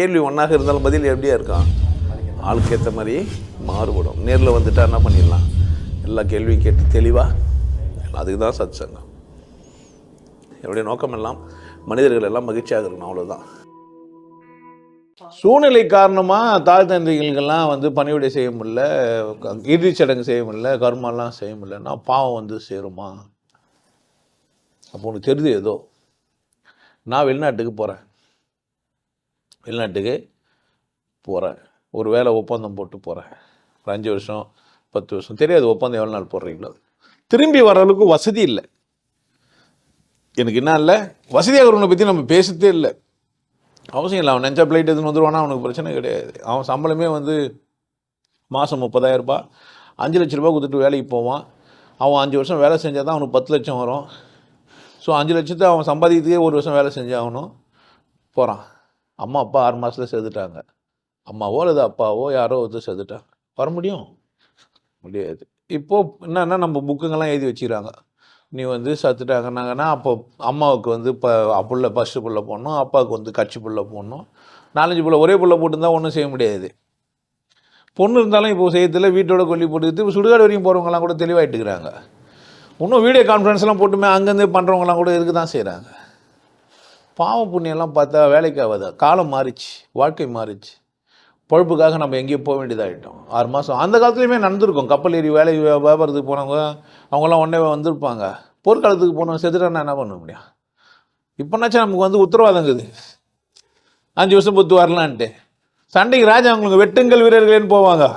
கேள்வி ஒன்றாக இருந்தாலும் பதில் எப்படியா இருக்கான் ஆளுக்கு ஏற்ற மாதிரி மாறுபடும். நேரில் வந்துட்டா என்ன பண்ணிடலாம்? எல்லா கேள்வியும் கேட்டு தெளிவாக அதுக்கு தான் சத் சங்கம் என்னுடைய நோக்கம் எல்லாம் மனிதர்கள் எல்லாம் மகிழ்ச்சியாக இருக்கணும் அவ்வளோதான் சூழ்நிலை காரணமாக தாய் தந்தைகளுக்கெல்லாம் வந்து பணிவிடை செய்ய முடியல இறுதிச் சடங்கு செய்ய முடியல கர்மெல்லாம் செய்ய முடியலன்னா பாவம் வந்து சேருமா? அப்போ உனக்கு தெரியுது ஏதோ. நான் வெளிநாட்டுக்கு போகிறேன் வெளிநாட்டுக்கு போகிறேன் ஒரு வேலை ஒப்பந்தம் போட்டு போகிறேன் ஒரு அஞ்சு வருஷம் பத்து வருஷம் தெரியாது ஒப்பந்தம் எவ்வளோ நாள் போடுறீங்களோ. திரும்பி வர அளவுக்கு வசதி இல்லை. எனக்கு என்ன இல்லை? வசதியாக இருக்கிறவனை பற்றி நம்ம பேசுறதே இல்லை. அவசியம் இல்லை. அவன் நினச்சா பிளைட் எதுன்னு வந்துடுவானா அவனுக்கு பிரச்சனை கிடையாது. அவன் சம்பளமே வந்து மாதம் முப்பதாயிரரூபா அஞ்சு லட்ச ரூபாய் கொடுத்துட்டு வேலைக்கு போவான். அவன் அஞ்சு வருஷம் வேலை செஞ்சால் தான் அவனுக்கு பத்து லட்சம் வரும். ஸோ அஞ்சு லட்சத்தை அவன் சம்பாதிக்கிறதுக்கே ஒரு வருஷம் வேலை செஞ்சாகணும். போகிறான் அம்மா அப்பா ஆறு மாதத்தில் செதுட்டாங்க அம்மாவோ அல்லது அப்பாவோ யாரோ ஒருத்தர் செதுட்டாங்க வர முடியும்? முடியாது. இப்போது என்னென்னா நம்ம புக்குங்கெல்லாம் எழுதி வச்சுக்கிறாங்க. நீ வந்து சத்துட்டாங்கன்னாங்கன்னா அப்போ அம்மாவுக்கு வந்து இப்போ புள்ள ஃபஸ்ட்டு புள்ள போடணும் அப்பாவுக்கு வந்து கட்சி புள்ள போடணும். நாலஞ்சு புள்ள ஒரே புள்ள போட்டுருந்தா ஒன்றும் செய்ய முடியாது. பொண்ணு இருந்தாலும் இப்போ செய்யறதில்ல வீட்டோட கொல்லி போட்டுக்கிட்டு இப்போ சுடுகாடு வரைக்கும் போகிறவங்கலாம் கூட தெளிவாயிட்டுக்கிறாங்க. இன்னும் வீடியோ கான்ஃபரன்ஸ்லாம் போட்டுமே அங்கேருந்து பண்ணுறவங்கலாம் கூட இருக்க தான் செய்கிறாங்க பாவம் புண்ணியம்லாம் பார்த்தா வேலைக்கு ஆகாது. காலம் மாறிச்சு வாழ்க்கை மாறிச்சு. பொழப்புக்காக நம்ம எங்கேயோ போக வேண்டியதாகிட்டோம் ஆறு மாதம் அந்த காலத்துலேயுமே நடந்திருக்கும். கப்பல் ஏறி வேலை வியாபாரத்துக்கு போனவங்க அவங்களாம் உடனே வந்திருப்பாங்க. போர்க்காலத்துக்கு போனவங்க செத்துட்டானா என்ன பண்ண முடியும்? இப்போனாச்சும் நமக்கு வந்து உத்தரவாதங்குது அஞ்சு வருஷம் பொத்து வரலான்ட்டு. சண்டைக்கு ராஜா அவங்களுக்கு வெட்டுங்கள் வீரர்களேன்னு போவாங்க.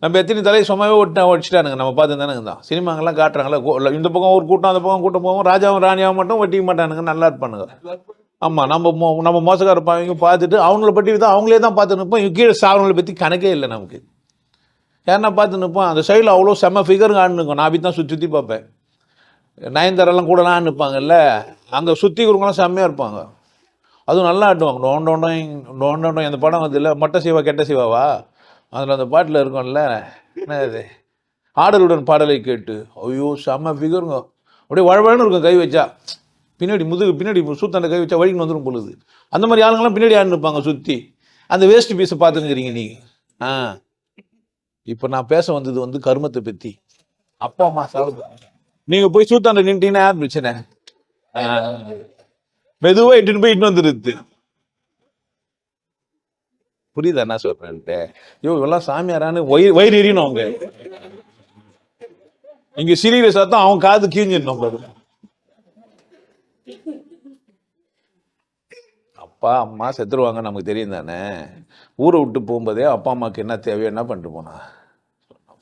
நம்ம எத்தனை தலையை சும்மாவே ஒட்ட ஒடிச்சிட்டானுங்க. நம்ம பார்த்து தானேங்க தான் சினிமாங்கெல்லாம் காட்டுறாங்களா கோ- இந்த பக்கம் ஒரு கூட்டம் அந்த பக்கம் கூட்டம் போவோம். ராஜாவும் ராணியாவும் மட்டும் ஒட்டிக்க மாட்டானுங்க. நல்லா இருப்பானுங்க. ஆமாம் நம்ம மோ நம்ம மோசக்கார இருப்பாங்க பார்த்துட்டு அவங்கள பற்றி தான் அவங்களே தான் பார்த்து நிற்போம். கீழே சாதனங்களை பற்றி கணக்கே இல்லை நமக்கு. யாருன்னா பார்த்து நிற்போம்? அந்த சைடில் அவ்வளோ செம்ம ஃபிகருங்க ஆடுனுக்கும் நான் அப்படி தான் சுற்றி சுற்றி பார்ப்பேன் நயன்தாரெல்லாம் கூடலாம் நிற்பாங்கல்ல. அங்கே சுற்றி கொடுக்கலாம் செம்மையாக இருப்பாங்க. அதுவும் நல்லா ஆட்டுவாங்க நோண்டோண்டோம் நோண்டோண்டோம் அந்த படம் வந்து இல்லை. மொட்டை சிவா கெட்ட சிவாவா? அதில் அந்த பாட்டில் இருக்கும்ல. என்ன இது? ஆடலுடன் பாடலை கேட்டு. ஐயோ செம்ம ஃபிகருங்க அப்படியே வழவழன்னு இருக்கும் கை வச்சா. பின்னாடி முதுகு பின்னாடி சூத்தாண்ட கை வச்சா வழிக்கு வந்துடும் பொழுது. அந்த மாதிரி ஆளுங்கெல்லாம் பின்னாடி ஆடுன்னு இருப்பாங்க சுற்றி அந்த வேஸ்ட் பீஸை பார்த்துங்கிறீங்க நீங்கள் ஆ. இப்போ நான் பேச வந்தது வந்து கர்மத்தை பற்றி அப்பா அம்மா சாப்பிடு நீங்கள் போய் சூத்தாண்ட நின்ட்டீங்கன்னா யார் பிரச்சனை? மெதுவாக இட்டுன்னு போய் இட்டு வந்துடுது புரியுதா? என்ன சொல்றேன்ட்டு ஐயோ இவெல்லாம் சாமியாரான்னு வயிறு வயிறு எரியணும் அவங்க. இங்கே சிரிக்கிற சத்தம் அவன் காது கீஞ்சிடணும் பாருங்க. அப்பா அம்மா செத்துருவாங்க நமக்கு தெரியும் தானே. ஊரை விட்டு போகும்போதே அப்பா அம்மாவுக்கு என்ன தேவையோ என்ன பண்ணிட்டு போனா?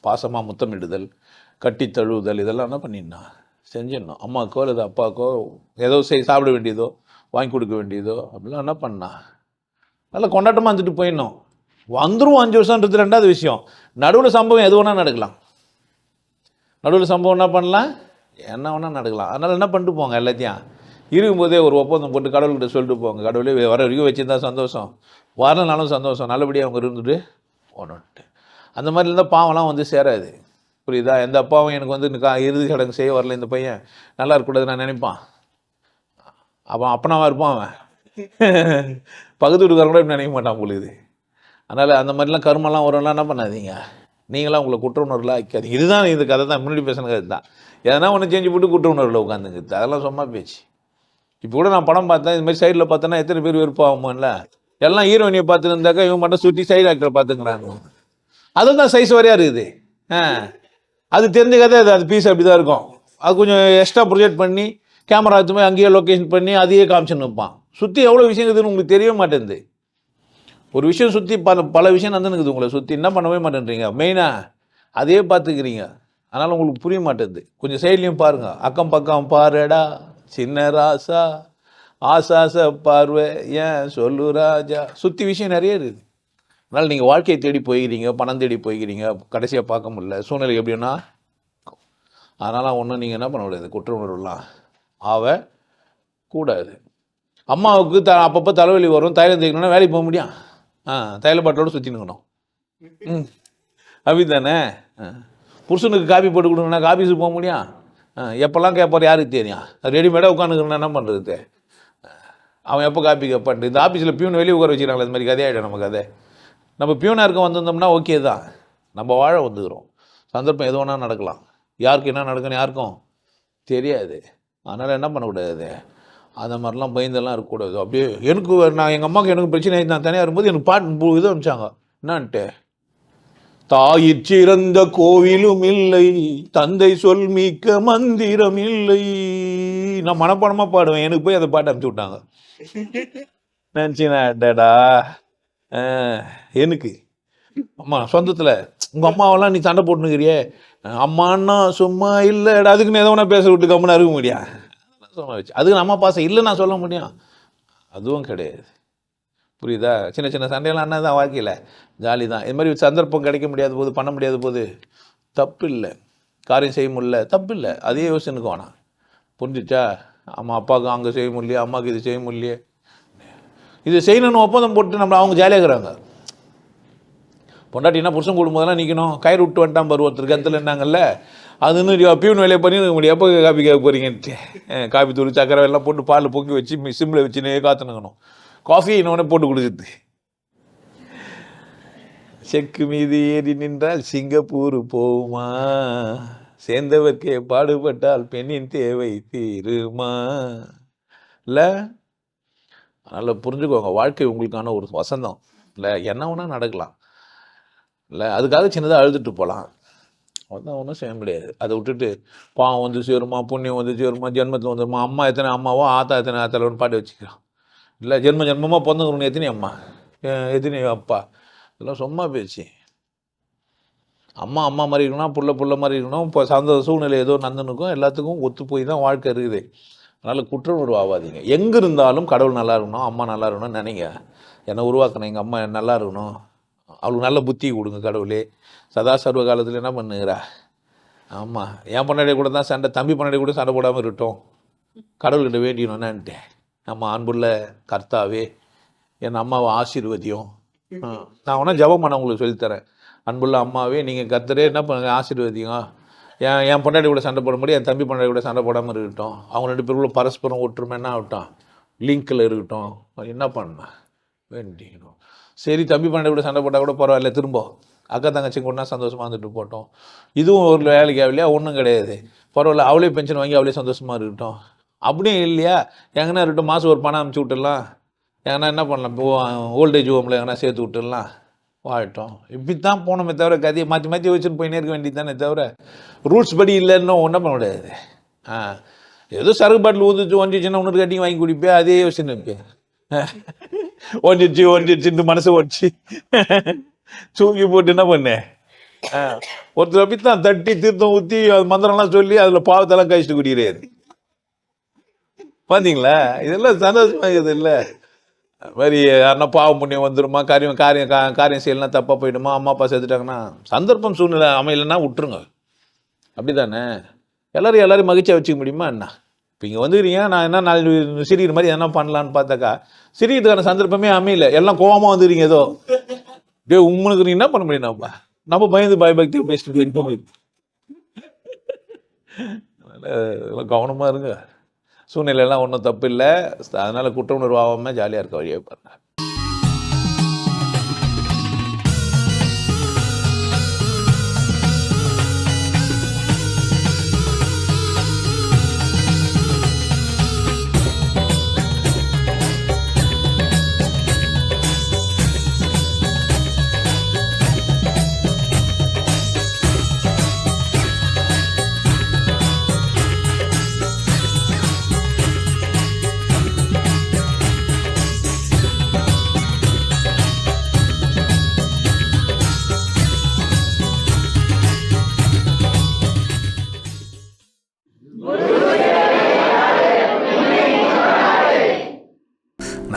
பாசமாக முத்தமிடுதல் கட்டி தழுவுதல் இதெல்லாம் என்ன பண்ணிடணும்? செஞ்சிடணும். அம்மாக்கோ அல்லது அப்பாக்கோ ஏதோ செய் சாப்பிட வேண்டியதோ வாங்கி கொடுக்க வேண்டியதோ அப்படிலாம் என்ன பண்ணா? நல்லா கொண்டாட்டமாக வந்துட்டு போயிடணும். வந்துடும் அஞ்சு வருஷம்ன்றது ரெண்டாவது விஷயம். நடுவில் சம்பவம் எது வேணால் நடக்கலாம். நடுவில் சம்பவம் என்ன பண்ணலாம்? என்ன வேணால் நடக்கலாம். அதனால் என்ன பண்ணிட்டு போங்க எல்லாத்தையும். இருக்கும்போதே ஒரு ஒப்பந்தம் போட்டு கடவுள்கிட்ட சொல்லிட்டு போங்க. கடவுளே வர வரைக்கும் வச்சுருந்தா சந்தோஷம். வரலனாலும் சந்தோஷம். நல்லபடியாக அவங்க இருந்துட்டு போனோன்ட்டு அந்த மாதிரி இருந்தால் பாவம்லாம் வந்து சேராது. புரியுதா? எந்த அப்பாவும் எனக்கு வந்து இன்னும் கா- இறுதி சடங்கு செய்ய வரல இந்த பையன். நல்லா இருக்கக்கூடாது நான் நினைப்பான். அவன் அப்பனாவா இருப்பான் அவன். பக்கத்து வீட்டுக்காரன் கூட இப்படி நினைக்க மாட்டான் பொழுது அதனால் அந்த மாதிரிலாம் கருமெல்லாம் வரும்லாம் என்ன பண்ணாதீங்க. நீங்களாம் உங்களை குற்ற உணர்வுலாம் வைக்காதீங்க இதுதான் இந்த கதை தான். முன்னாடி பேசின கதை தான். எதனா ஒன்று செஞ்சு போட்டு குற்ற உணர்வில் உட்காந்துங்குது அதெல்லாம் சும்மா பேச்சு. இப்போ கூட நான் படம் பார்த்தேன் இது மாதிரி சைடில் பார்த்தேன்னா எத்தனை பேர் வெறுப்பாகுமோல்ல எல்லாம் ஹீரோயினியை பார்த்துருந்தாக்கா இவன் மட்டும் சுற்றி சைடு ஆக்டரை பார்த்துக்கிறாங்க. தான் சைஸ் வரையா இருக்குது. ஆ. அது தெரிஞ்சுக்காதே அது அது பீஸ் அப்படி தான் இருக்கும். அது கொஞ்சம் எக்ஸ்ட்ரா ப்ரொஜெக்ட் பண்ணி கேமரா எடுத்துமே அங்கேயே லொக்கேஷன் பண்ணி அதையே காமிச்சுன்னு வைப்பான் சுற்றி எவ்வளோ விஷயம் இருக்குதுன்னு உங்களுக்கு தெரிய மாட்டேங்குது. ஒரு விஷயம் சுற்றி பல பல விஷயம் நடந்துனுக்குது உங்களை சுற்றி என்ன பண்ணவே மாட்டேன்றீங்க? மெயினாக அதையே பார்த்துக்கிறீங்க. அதனால் உங்களுக்கு புரிய மாட்டேங்குது. கொஞ்சம் சைட்லேயும் பாருங்கள் அக்கம் பக்கம் பாருடா. சின்ன ராசா ஆசாச பார்வை ஏன் சொல்லு ராஜா? சுற்றி விஷயம் நிறைய இருக்குது. அதனால் நீங்கள் வாழ்க்கையை தேடி போய்கிறீங்க பணம் தேடி போய்கிறீங்க கடைசியாக பார்க்க முடியல. சூழ்நிலை எப்படின்னா அதனால் ஒன்றும் நீங்கள் என்ன பண்ண முடியாது குற்ற உணர்வுலாம். ஆவ கூடாது. அம்மாவுக்கு த அப்பப்போ தலைவலி வரும் தைலம் தேய்க்கணும்னா வேலைக்கு போக முடியும். ஆ தைல பாட்டோடு சுற்றினுக்கணும் ம். அப்படி தானே ஆ. புருஷனுக்கு காபி போட்டு கொடுங்கன்னா காபீஸுக்கு போக முடியும். எப்போல்லாம் கேட்பார் யாருக்கு தெரியும்? ரெடிமேடாக உட்காந்துக்கணும் என்ன பண்ணுறது அவன் எப்போ காப்பி கேட்பான்ட்டு இந்த ஆஃபீஸில் பியூன் வெளியே உட்கார வச்சுக்கிறாங்களே இந்த மாதிரி கதையாயிடும் நம்ம கதை. நம்ம பியூனாக இருக்க வந்திருந்தோம்னா ஓகே தான். நம்ம வாழ வந்துக்கிறோம். சந்தர்ப்பம் எது வேணால் நடக்கலாம். யாருக்கு என்ன நடக்குன்னு யாருக்கும் தெரியாது. அதனால் என்ன பண்ணக்கூடாது அந்த மாதிரிலாம் பயந்தெல்லாம் இருக்கக்கூடாது. அப்படியே எனக்கு நான் எங்கள் அம்மாவுக்கு எனக்கு பிரச்சனை ஆயிடுச்சு, நான் தனியாக இருக்கும்போது எனக்கு பாட்டு இது அனுப்பிச்சாங்க. என்னான்ட்டு? தாயிற் சிறந்த கோவிலும் இல்லை தந்தை சொல் மிக்க மந்திரம் இல்லை. நான் மனப்பாடமா பாடுவேன். எனக்கு போய் அந்த பாட்டு அனுப்பிச்சு விட்டாங்க. நினச்சினடா எனக்கு. அம்மா சொந்தத்தில். உங்கள் அம்மாவெல்லாம் நீ சண்டை போட்டுனுக்கிறியே. அம்மான்னா சும்மா இல்லைடா. அதுக்கு எதோ ஒன்றா பேச விட்டு கம்முன்னு இருக்க முடியா சொல்ல வச்சு. அதுக்கு நம்ம பாசம் இல்லை நான் சொல்ல முடியும். அதுவும் கிடையாது. புரியுதா? சின்ன சின்ன சண்டையெல்லாம் அண்ணா தான் வாழ்க்கையில். ஜாலி தான். இது மாதிரி சந்தர்ப்பம் கிடைக்க முடியாத போது பண்ண முடியாத போது தப்பு இல்லை காரியம் செய்ய முடியல. தப்பு இல்லை அதே யோசனைக்கு வேணாம் புரிஞ்சிச்சா? அம்மா அப்பாவுக்கு அங்கே செய்ய முடியலையே அம்மாவுக்கு இது செய்ய முடியலையே. இது செய்யணும்னு ஒப்பந்தம் போட்டு நம்ம அவங்க ஜாலியாக இருக்கிறாங்க. பொண்டாட்டினா புருஷன் கூடும்போதெல்லாம் நிற்கணும் கயிறு விட்டு வந்துட்டான் பாரு ஒருத்தர். கத்தில் என்னங்கல்ல? அது இன்னும் பியூன் வேலையை பண்ணி முடியும் எப்போ காப்பி கேட்க போகிறீங்கன்ட்டு காப்பி தூள் சக்கரை எல்லாம் போட்டு பால் பொங்கி வச்சு சிம்மில் வச்சுனே காத்துனுக்கணும் காஃபி இன்னொன்னே போட்டு குடிச்சிது செக்கு மீது ஏறி நின்றால் சிங்கப்பூர் போகுமா? சேர்ந்தவர்க்கே பாடுபட்டால் பெண்ணின் தேவை தீருமா? இல்லை? அதனால் புரிஞ்சுக்கோங்க வாழ்க்கை உங்களுக்கான ஒரு வசந்தம். இல்லை என்ன வேணால் நடக்கலாம். இல்லை அதுக்காக சின்னதாக அழுதுட்டு போகலாம் அதான் ஒன்றும் செய்ய முடியாது. அதை விட்டுட்டு பாவம் வந்து சேருமா புண்ணியம் வந்து சேருமா ஜென்மத்தில் வந்துருமா அம்மா எத்தனை அம்மாவோ ஆத்தா எத்தனை ஆத்தாலோன்னு பாட்டு வச்சுக்கிறான். இல்லை ஜென்ம ஜென்மமாக பிறந்தவங்க எத்தனை அம்மா? எ- எத்தனை அப்பா? இதெல்லாம் சும்மா பேச்சு. அம்மா அம்மா மாதிரி இருக்கணும் புள்ள புள்ள மாதிரி இருக்கணும். இப்போ சந்த சூழ்நிலை ஏதோ நந்தனுக்கும் எல்லாத்துக்கும் ஒத்து போய் தான் வாழ்க்கை இருக்குது. அதனால் குற்ற உணர்வு ஆகாதீங்க எங்கே இருந்தாலும் கடவுள் நல்லா இருக்கணும் அம்மா நல்லா இருக்கணும்னு நினைங்க. என்னை உருவாக்கணும் எங்கள் அம்மா நல்லா இருக்கணும்? அவளுக்கு நல்ல புத்தி கொடுங்க கடவுளே. சதா சர்வ காலத்தில் என்ன பண்ணுகிறா? ஆமாம் என் பொண்ணாடி கூட தான் சண்டை தம்பி பொண்ணாடி கூட சண்டை போடாமல் இருக்கட்டும். கடவுள்கிட்ட வேண்டியணும் என்னன்ட்டு நம்ம அன்புள்ள கர்த்தாவே என் அம்மாவை ஆசீர்வதியும். நான் வேணா ஜெபம் பண்ண உங்களுக்கு சொல்லித்தரேன். அன்புள்ள அம்மாவே நீங்கள் கர்த்தரே என்ன பண்ணுங்க ஆசீர்வதிங்க. என் என் பொண்டாடி கூட சண்டை போட முடியும் என் தம்பி பொண்டாடி கூட சண்டை போடாமல் இருக்கட்டும். அவங்க ரெண்டு பேருக்குள்ள பரஸ்பரம் ஒற்றுமை என்ன ஆகட்டும்? லிங்கில் இருக்கட்டும். என்ன பண்ணேன் வேண்டிக்கணும். சரி தம்பி பொண்டாடி கூட சண்டை போட்டால் கூட பரவாயில்ல திரும்ப. அக்கா தங்கச்சி கொண்டா சந்தோஷமாக இருந்துட்டு போட்டோம். இதுவும் ஒரு வேலைக்கு ஆகலையா? ஒன்றும் கிடையாது. பரவாயில்ல அவளே பென்ஷன் வாங்கி அவளே சந்தோஷமாக இருக்கட்டும். அப்படியும் இல்லையா? எங்கன்னா இருக்கட்டும் மாதம் ஒரு பணம் அமுச்சு விட்டுடலாம். எங்கன்னா என்ன பண்ணலாம்? ஓல்டேஜ் ஹோமில் எங்கன்னா சேர்த்து விட்டுடலாம். வாழட்டும். இப்படி தான் போனோமே தவிர கதையை மாற்றி மாற்றி வச்சுன்னு போயினே இருக்க வேண்டியது தானே தவிர ரூல்ஸ் படி இல்லைன்னு ஒன்றும் பண்ண முடியாது. ஆ ஏதோ சரக்கு பாட்டில் ஊந்துச்சு ஒன்றிச்சுன்னா ஒன்று கட்டி வாங்கி குடிப்பேன். அதே யோசனை இருப்பேன் ஒன்றிச்சு ஒன்றிச்சுன்னு மனசு ஒடிச்சு தூக்கி போட்டு என்ன பண்ணேன் ஆ, அப்படி தான் தட்டி தீர்த்தம் ஊற்றி அது மந்திரம்லாம் சொல்லி அதில் பாவத்தெல்லாம் கழிச்சிட்டு குடிக்கிறாரு. பார்த்தீங்களா இதெல்லாம் சந்தோஷமாக இருக்குது இல்லை? அது மாதிரி யாருன்னா பாவம் புண்ணியம் வந்துடுமா காரியம் காரியம் கா- காரியம் செய்யலாம் தப்பாக போயிடுமா? அம்மா அப்பா செத்துட்டாங்கன்னா சந்தர்ப்பம் சூழ்நிலை அமையலைன்னா விட்டுருங்க. அப்படி தானே எல்லோரும் எல்லாரும் மகிழ்ச்சியாக வச்சுக்க முடியுமா என்ன? இப்போ இங்கே வந்துக்கிறீங்க நான் என்ன நாலு சிரிக்கிற மாதிரி என்ன பண்ணலான்னு பார்த்தாக்கா சிரிக்கிறதுக்கான சந்தர்ப்பமே அமையல. எல்லாம் கோவமாக வந்துக்கிறீங்க ஏதோ. டே உங்களுக்கு நீ என்ன பண்ண முடியும் நம்ம? நம்ம பயந்து பயபக்தி பேசிட்டு போயிருக்க கவனமாக இருங்க. சூழ்நிலையெல்லாம் ஒன்றும் தப்பு இல்லை அதனால் குற்ற உணர்வு ஆகாமல் ஜாலியாக இருக்க வழியை பாருங்கள்